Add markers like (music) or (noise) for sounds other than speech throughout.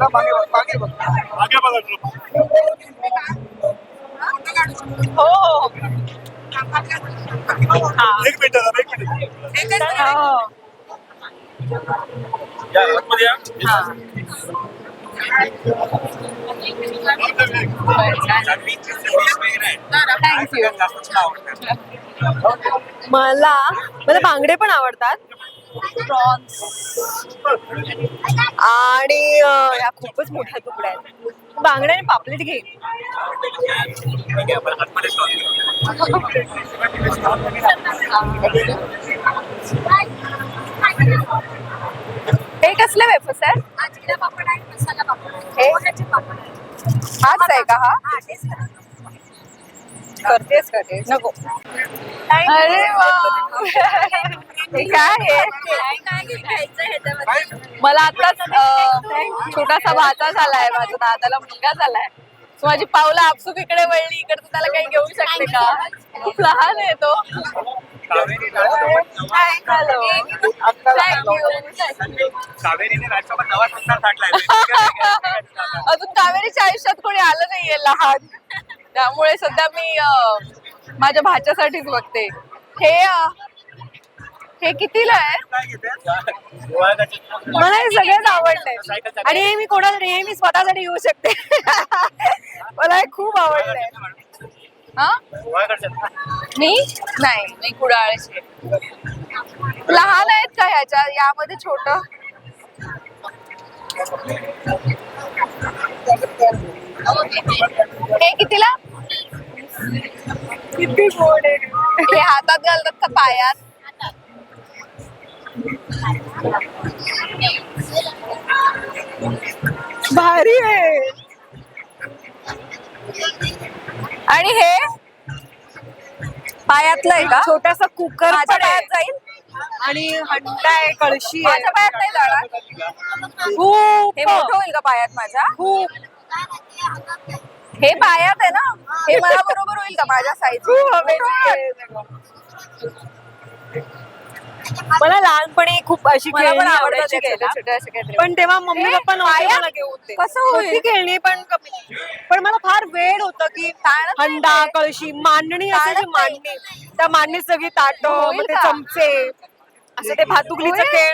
मागे बघ मागे बघ. मागे बघा. हो हो. एक मिनिट एक मिनिट. हो. या आतमध्ये या. थँक्यू मला मला बांगडे पण आवडतात. प्रॉन्स आणि ह्या खूपच मोठ्या तुकड्या आहेत. बांगडे आणि पापलेट घे. हे कसले वेफर्स आहेत हे? हाच आहे का हा? करतेस का ते? नको. अरे हे काय मला आताच छोटासा भाचा झालाय माझा दादाला मुलगा झालाय. माझी पावलं आपसूक इकडे वळली इकडे त्याला काही घेऊ शकते का? खूप लहान आहे तो. (laughs) अजून कावेरीच्या आयुष्यात कोणी आलं नाहीये लहान. त्यामुळे सध्या मी माझ्या भाच्यासाठीच बघते. हे हे कितीला आहे? मला हे सगळेच आवडलंय. आणि हे मी कोणाला नेहमी स्वतःसाठी येऊ शकते. (laughs) मला हे खूप आवडलंय. हा? मी? नाही मी कुडाळची लहान आहेत का ह्याच्या? यामध्ये छोट? हे कितीला किती आहे. हे हातात घालतात का पायात? भारी आहे. आणि हे? पायातलं आहे का? छोटासा कुकर माझ्या पायात जाईल? आणि हंडा आहे कळशी माझ्या पायात नाही जाणार? खूप. हे मोठं होईल का पायात माझ्या? खूप. हे पायात आहे ना हे मला बरोबर होईल का माझ्या साईज मला लहानपणी खूप अशी खेळणी आवडायची. पण तेव्हा मम्मी हे पप्पा नव्हते? मला. कसं? होती खेळणी पण कमी पण मला फार वेळ होतं की हंडा. कळशी मांडणी असायची. मांडणी त्या मांडणीत सगळी ताट? चमचे असं ते भातुकलीचं? खेळ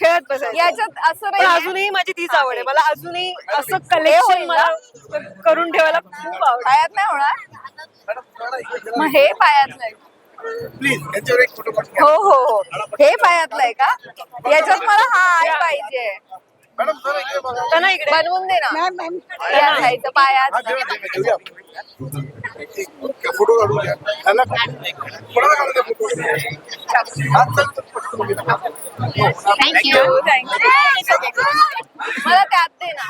खेळत बसायचं. याच्यात असं पण नाही अजूनही माझी तीच आवड आहे. मला अजूनही असं होईल कलेक्शन? मला करून ठेवायला खूप आवड पायात नाही होणार? मग हे पायातलं आहे प्लीज यांच्यावर एक फोटो काढ हो हो हो. हे पायातलं आहे का? याच्यात मला हा आय पाहिजे. मॅडम जरा इकडे बघा. त्यांना इकडे. बनवून दे ना. या साईडचं पायात. हा देऊया देऊया देऊया फोटो काढू द्या ह्याला कोणाला काढू द्या फोटो हा चल चल. फोटो काढू द्या. थँक्यू मला त्यात दे ना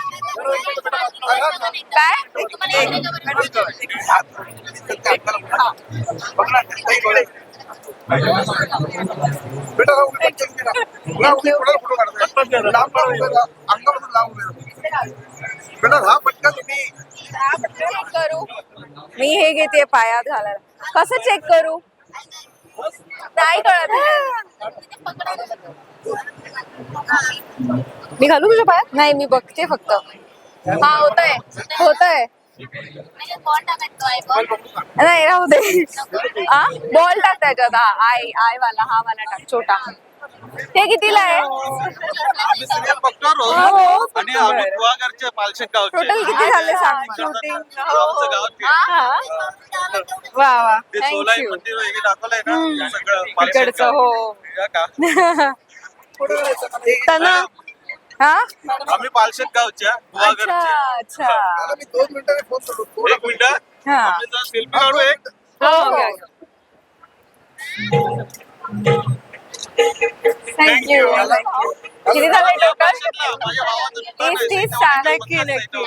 हा तुम्ही करू मी हे घेते पायात घालायला. कसं चेक करू? नाही कळत. मी घालू तुझ्या पायात? नाही मी बघते फक्त. हा होतय. होतय. नाही राहू दे. हा बॉल टाक त्याच्यात. हा आय आय वाला हा वाला टाक. छोटा. हे कितीला आहे? बघतो हो, रोज आणि आम्ही गुहागरचे पालशेत गावचे. टोटल किती झाले सांग? मला. आमचं ते- हा? वा वा. ते सोलाई. मंदिर वगैरे दाखवलंय ना ते सगळं पालशेत इकडचं गाव. हो. या का? त्यांना हा? आम्ही पालशेत गावच्या अच्छा एक मिनिट. हा. सेल्फी काढू एक हो हो. थँक्यू किती झाले टोटल तीस. तीस. आम्ही नक्की, नक्की. इथं.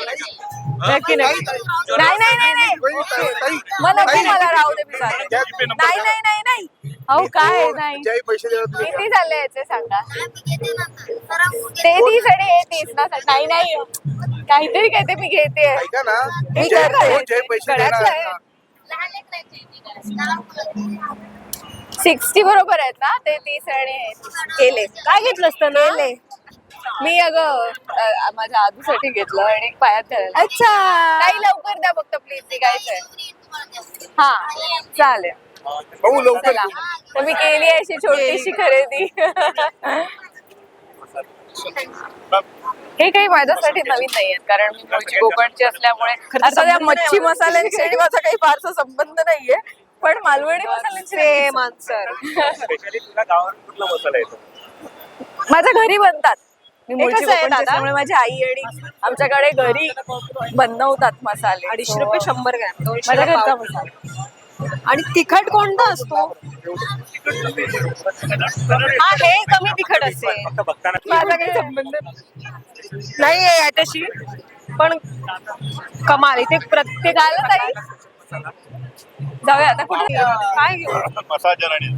नक्की नक्की नाही नाही नाही नाही मग नको ताई, मला राहू दे मी नाही नाही नाही नाही अहो काय नाही किती झाले याचे सांगा ते तीस आणि हे तीस ना नाही नाही काहीतरी काय ते मी घेते मी करते. हो, गळ्यातलं आहे. सिक्स्टी बरोबर आहेत ना? ते तीस आणि. केले. काय घेतलं असतं ना? केले. मी अगं अ, माझ्या आजूसाठी घेतलं आणि एक पायात घालायला अच्छा. काही लवकर द्या फक्त प्लीज निघायचंय हा चालेल. भाऊ लवकर. चला. तर मी केली आहे अशी छोटीशी खरेदी. हे काही माझ्यासाठी नवीन नाहीये कारण मी मूळची कोकणची असल्यामुळे अर्थात या मच्छी मसाल्यांशी आणि (laughs) माझा काही फारसा संबंध नाहीये. पण मालवणी मसाल्यांची सेम आन्सर स्पेशली तुला गावात कुठला मसाला येतो? माझ्या घरी बनतात. मी हे मूळची कसं आहे कोकणची दादा? असल्यामुळे माझी आई आणि आमच्याकडे घरी बनवतात मसाले. अडीचशे रुपये शंभर ग्रॅम दोनशे माझ्या घरचा. मसाला. आणि तिखट कोणता असतो? हा हे कमी तिखट असेल. फक्त बघताना माझा काही संबंध नाही. आहे याच्याशी. पण कमाल इथे प्रत्येक झालं ताई? जाऊया आता कुठे काय घेऊ? मसाजर आणि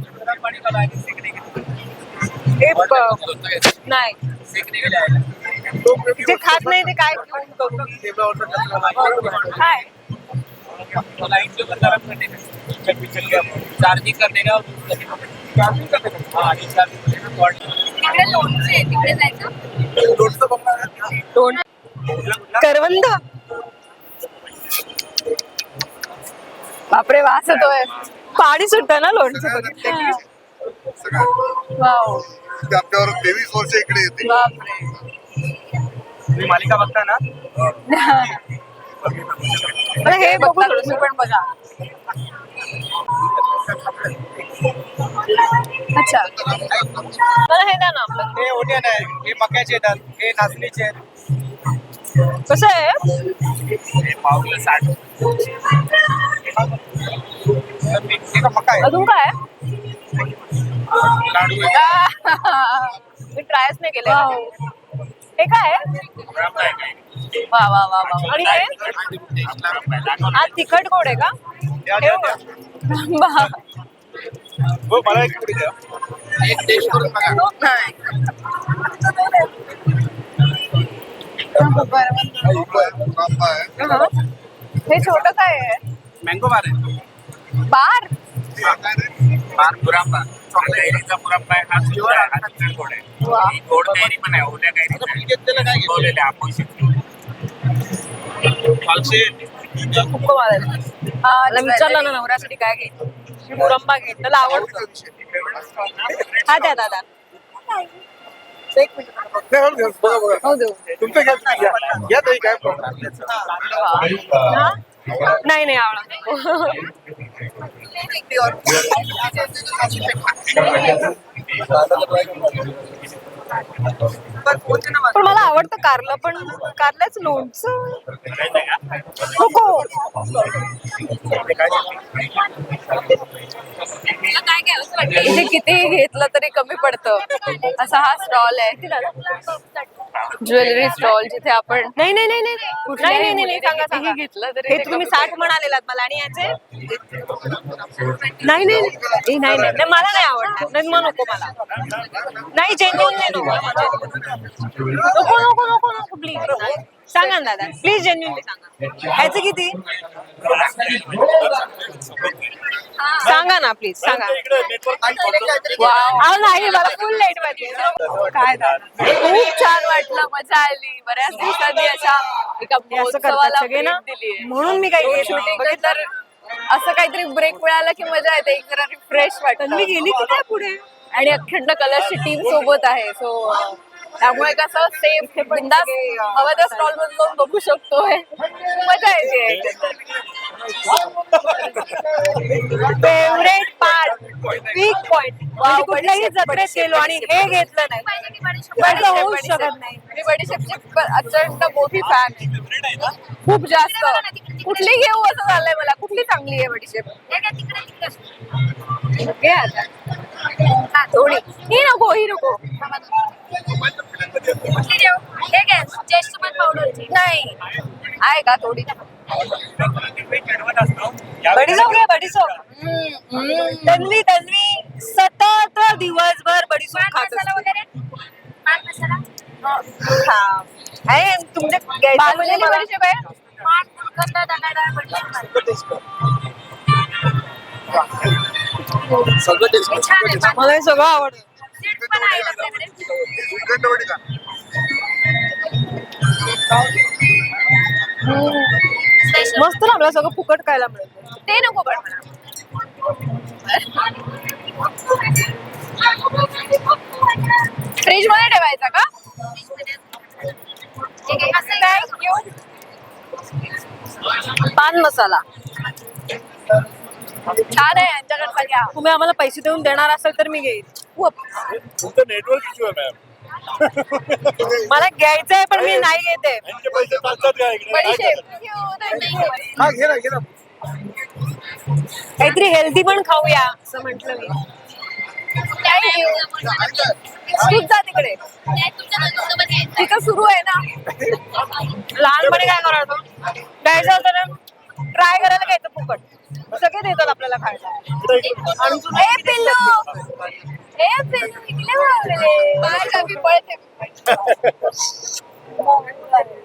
नाही. जे खात नाही ते काय काय चार्जिंग का हाँ आणि तिकडे लोणचे तिकडे जायचं? लोणचं बघणार आहे. दोन करवंद? बापरे वास येतोय. पाणी सुटतं ना लोणचं बघितलं. की. सगळं वाव. ते आपल्यावर तेवीस वर्ष इकडे येते बापरे. तुम्ही मालिका बघता ना? हे बघू तुम्ही पण बघा. अच्छा. मला हे द्या ना आपलं. हे ओनियन आहे हे मक्याचे येतात. हे नाचणीचे आहेत. कसं आहे? हे पावलं साठ. हे अजून काय? मी ट्रायच नाही केले हे काय? वा वा वा वा. आणि हे? हा तिखट गोड आहे का? हो हे छोट काय आहे? मँगो बार आहे. बार? बार मुरांबा कैरीचा मुरांबा आहे. हा सुंदर आहे. हा तिखट गोड आहे. वा. ही गोड कैरी पण आहे. ओल्या कैरीचा आहे. घेतलेलं काय घेतलेलं आहे आपण शिकलो खूप. हा, मला विचारलं ना नवऱ्यासाठी काय घे मुरंबा घे. त्याला आवडतो. हा द्या दादा. एक मिनिट. नाही, हो, हो देऊ. तुमचं घ्या ताई काय प्रॉब्लेम हा? नाही नाही आवडत. पण मला आवडतं कारलं पण कारल्याच लोणच. नको हो, हो. इथे कितीही घेतलं तरी कमी पडतं. असा हा स्टॉल आहे. ज्वेलरी स्टॉल जिथे आपण नाही नाही नाही नाही. नाही नाही नाही नाही मुलीने सांगा सांगा. घेतलं तरी हे तुम्ही साठ म्हणालेलात मला आणि याचे? नाही नाही नाही. नाही नाही नाही, मला नाही आवडणार. नाही मग नको मला. नाही जेन्युन नाही (laughs) नको. नको नको नको नको प्लीज सांगा ना दादा प्लीज जेन्युनली सांगा ह्याचे किती? सांगा ना प्लीज सांगा. अहो नाही मला फुल लेटमध्ये काय दादा? खूप छान वाटलं मजा आली. बऱ्याच दिवसांनी अशा एका असं करतात महोत्सवाला सगळे ना? भेट दिलीये. म्हणून मी काही शूटिंग तर असं काहीतरी ब्रेक मिळाला की मजा येते. एक जरा रिफ्रेश वाटत. तन्वी गेली की काय पुढे? आणि अखंड कलर्सची टीम सोबत आहे. सो त्यामुळे कसं सेफ बिंदास हवं त्या स्टॉलमध्ये जाऊन बघू शकतोय. मजा येते फेवरेट पार्ट वीक पॉइंट म्हणजे कुठल्याही जत्रेत गेलो आणि हे घेतलं नाही. पण होऊ शकत नाही. मी बडीशेपची मोठी फॅन खूप जास्त. कुठली घेऊ असं झालंय मला. कुठली चांगली आहे बडीशेप घे आता. हा, थोडी ही नको ही नको नाही आहे का थोडी बडीसोप घे बडीसोप तन्वी तन्वी सतत दिवसभर बडीसोप खात असते. हा. आहे तुमच्या घ्यायचं बाजूला मला- बडीशेप आहे सगळं मला हे आवडतं का मस्त लागलं सगळं फुकट खायला मिळतं ते नको पण फ्रीजमध्ये ठेवायचा का? पान मसाला. छान आहे यांच्याकडे सगळ्या तुम्ही आम्हाला पैसे देऊन देणार असेल तर मी घेईन. नेटवर्क इश्यू आहे मॅम मला घ्यायचंय पण मी नाही घेते. काहीतरी हेल्दी पण खाऊया असं म्हंटल मी. थँक्यू तूच जा तिकडे. तिथं सुरू आहे ना. लहानपणी काय करायचो घ्यायचं होतं ना? ट्राय करायला घ्यायचं फुकट. सगळे देतात आपल्याला खायला. ए पिल्लू! ए पिल्लू इकडे (laughs) बाहेर जा, मी पळते. (laughs)